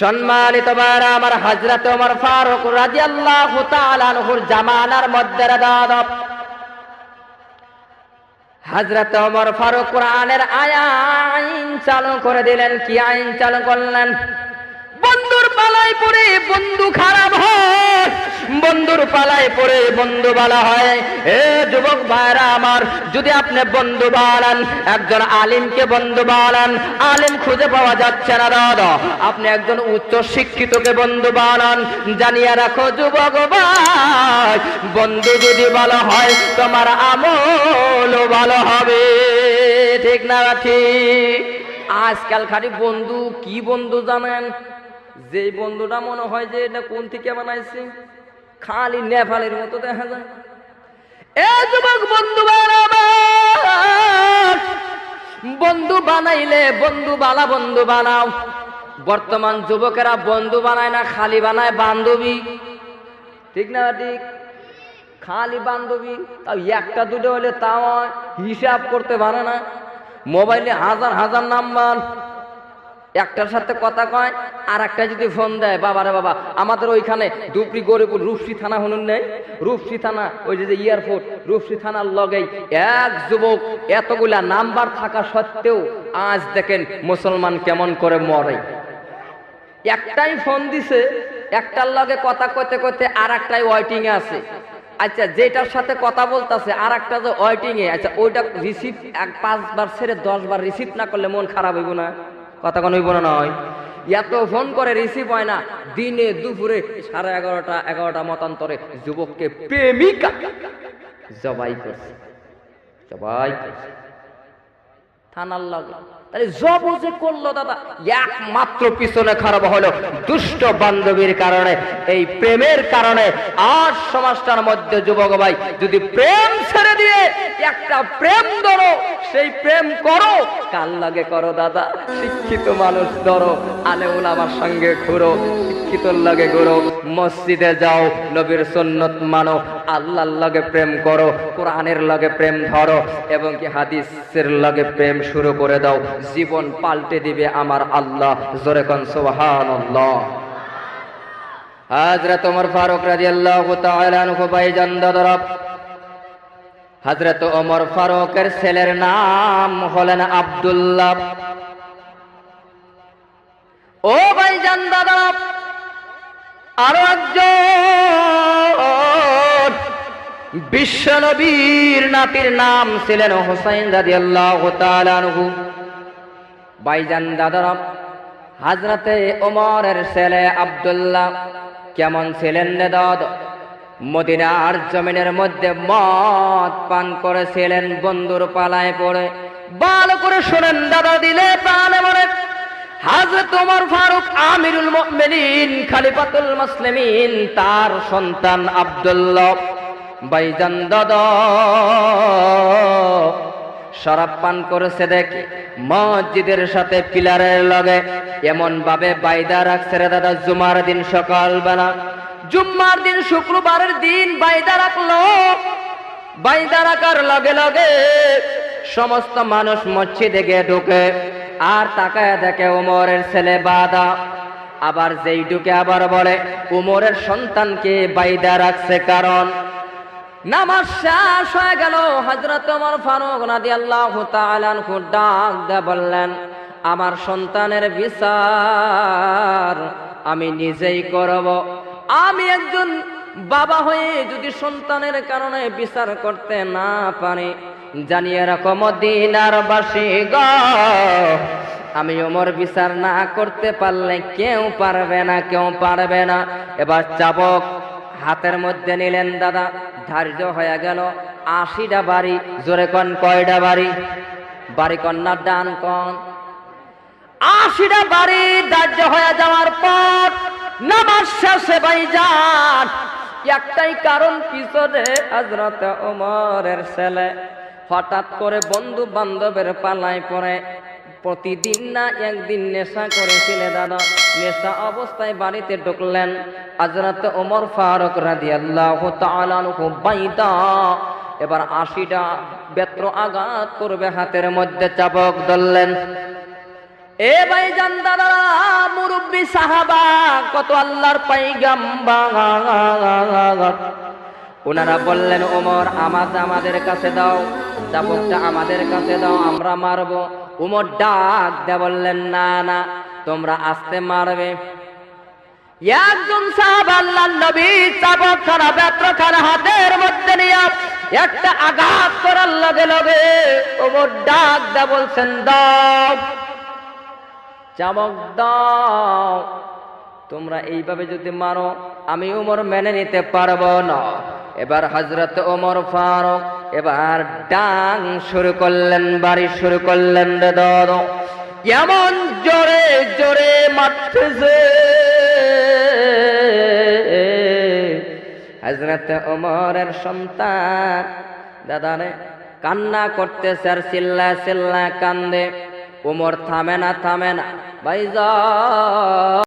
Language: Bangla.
সম্মানিত আমার হাজরাত ওমর ফারুক রাজি আল্লাহ আনহুর জামানার মধ্যে দাদা হাজরাত ওমর ফারুক কোরআনের আইন চালু করে দিলেন, কি আইন চালু করলেন? পালায় পড়ে বন্ধু খারাপ হয়। বন্ধুর পালায় পড়ে বন্ধু হয়। এ যুবক ভাইরা আমার, যদি আপনি বন্ধু একজন আলিমকে বন্ধু আলিম খুঁজে পাওয়া যাচ্ছে না দাদা। আপনি একজন উচ্চ শিক্ষিতকে বন্ধু বানান জানিয়ে রাখো যুবক ভাই, বন্ধু যদি ভালো হয়, তোমার আমলও ভালো হবে। ঠিক না, ঠিক? আজকাল খালি বন্ধু, কি বন্ধু জানেন? যে বন্ধুটা মনে হয় যে এটা কোন থেকে বানাইছে, খালি নেপালের মতো দেখা যায়। এ যুবক বন্ধু বন্ধু বানাইলে বন্ধু বালা, বন্ধু বানাও। বর্তমান যুবকেরা বন্ধু বানায় না, খালি বানায় বান্ধবী। ঠিক না ঠিক? খালি বান্ধবী, তাও একটা দুটো হলে তাও হিসাব করতে পারে না। মোবাইলে হাজার হাজার নাম্বার। একটার সাথে কথা কয় আর একটা যদি ফোন দেয় বাবারে বাবা, আমাদের ওইখানে দুপরি গরিপুর রূপসী থানা হনুন নেই? রূপসী থানা, ওই যে এয়ারপোর্ট, রূপসী থানার লগেই এক যুবক এতগুলা নাম্বার থাকা সত্ত্বেও আজ দেখেন মুসলমান কেমন করে মরে। একটাই ফোন দিছে, একটার লগে কথা কইতে কইতে আর একটাই ওয়েটিং এ আছে। আচ্ছা যেটার সাথে কথা বলতেছে আর একটা যে ওয়েটিং এ আচ্ছা ওইটা রিসিভ এক পাঁচবার ছেড়ে দশ বার রিসিভ না করলে মন খারাপ হইব না? কথা কোনো না নয়। এত ফোন করে রিসিভ হয় না। দিনে, দুপুরে, সাড়ে এগারোটা এগারোটা মতান্তরে যুবককে প্রেমিকা জবাই করছে। জবাই করছে। থানার লাগে। তাহলে জব যে করল দাদা, একমাত্র পিছনে খারাপ হলো দুষ্ট বান্ধবীর কারণে, এই প্রেমের কারণে। আর সমাজটার মধ্যে যুবক ভাই, যদি প্রেম ছেড়ে দিয়ে একটা প্রেম ধরো, সেই প্রেম করো। কাল লাগে করো দাদা? শিক্ষিত মানুষ ধরো আলে ওলামার সঙ্গে ঘুরো, শিক্ষিতর লাগে ঘুরো। মসজিদে যাও, নবীর সন্ন্যত মানো আল্লাহর লগে প্রেম করো, কোরআনের লগে প্রেম ধরো, এবং কি হাদিসের লগে প্রেম শুরু করে দাও। জীবন পাল্টে দিবে আমার আল্লাহ। জোরে কন, সুবহানাল্লাহ। হযরত ওমর ফারুক ভাইজান দাদরব হযরত ওমর ফারুকের ছেলের নাম হলেন আব্দুল্লাহ। ও ভাইজান দাদরব আরও একজন। বিশ্বনবীর নাতির নাম ছিলেন হোসাইন রাদিয়াল্লাহু তাআলা আনহু। ভাইজান দাদারাম হাজরাতে ওমরের ছেলে আব্দুল্লাহ, কেমন ছিলেন রে দাদ? মদিনার জমিনের মধ্যে মদ পান করেছিলেন, বন্ধুর পালায় পড়ে। ভালো করে শোনেন, দাদা দিলে প্রাণে মনে হাজরত ওমর ফারুক আমিরুল মুমিনিন, খলিফাতুল মুসলিমিন, তার সন্তান আব্দুল্লাহ। বাইজান দাদা, শরাব পান করেছে দেখে মসজিদের সাথে পিলারের লগে। এমন ভাবে বাইদা রাখছে রে দাদা, জুমার দিন সকালবেলা। জুম্মার দিন শুক্রবারের দিন বাইদা রাখল। বাইদা রাখার লগে লগে সমস্ত মানুষ মসজিদে গিয়ে ঢুকে। আর তাকায় দেখে উমরের ছেলে বাদা। আবার যেই ঢুকে আবার বলে, উমরের সন্তানকে বাইদা রাখছে কারণ নামাজ শেষ হয়ে গেল। হজরত ওমর ফারুক রাদিয়াল্লাহু তাআলা আনহু ডাক দিয়ে বললেন, আমার সন্তানের বিচার আমি নিজেই করব। আমি একজন বাবা হয়ে যদি সন্তানের কারণে বিচার করতে না পারি জানিয়ে রাখো মদিনার বাসী গ। আমি ওমর বিচার না করতে পারলে কেউ পারবে না, কেউ পারবে না। এবার চাবক হাতের মধ্যে নিলেন দাদা, ধার্য হয়ে গেল। আশিটা বাড়ি, জোরে কন কয়টা বাড়ি? বাড়ি কন্যার ডান কন। আশিটা বাড়ি ধার্য হয়ে যাওয়ার পর নামাজ শেষে ভাই যান। একটাই কারণ পিছনে হজরত ওমরের ছেলে। হঠাৎ করে বন্ধু বান্ধবের পালায় পড়ে। প্রতিদিন না একদিন নেশা করেছিলে, দাদা। নেশা অবস্থায় বাড়িতে ঢুকলেন হজরত ওমর ফারুক রাদিয়াল্লাহু তাআলা বাইদা। এবার আশিটা বেত্র আঘাত করবে, হাতের মধ্যে চাপক ধরলেন। এ ভাই জান দাদারা মুরব্বী সাহাবা, কত আল্লাহর পাইগাম্বার ওনারা বললেন, ওমর আমাদের আমাদের কাছে দাও, চাবুকটা আমাদের কাছে দাও, আমরা মারবো। উমর ডাক দে বললেন, না না, তোমরা আসতে মারবে। একজন সাহাব আল্লাহ নবী চাবক খানা খানা হাতের মধ্যে নিয়ে একটা আঘাত করার লগে লগে ওমর ডাক দে বলছেন, দাও, চাবক দাও, তোমরা এইভাবে যদি মারো, আমি উমর মেনে নিতে পারব না। এবার হজরত ওমর ফারুক এবার ডাং শুরু করলেন, বাড়ি শুরু করলেন রে দর এমন জোরে জোরে মারতেছে। হজরত ওমরের সন্তান, দাদারে কান্না করতেছে আর চিল্লা চিল্লা কান্দে। উমর থামে না থামে না। ভাইজান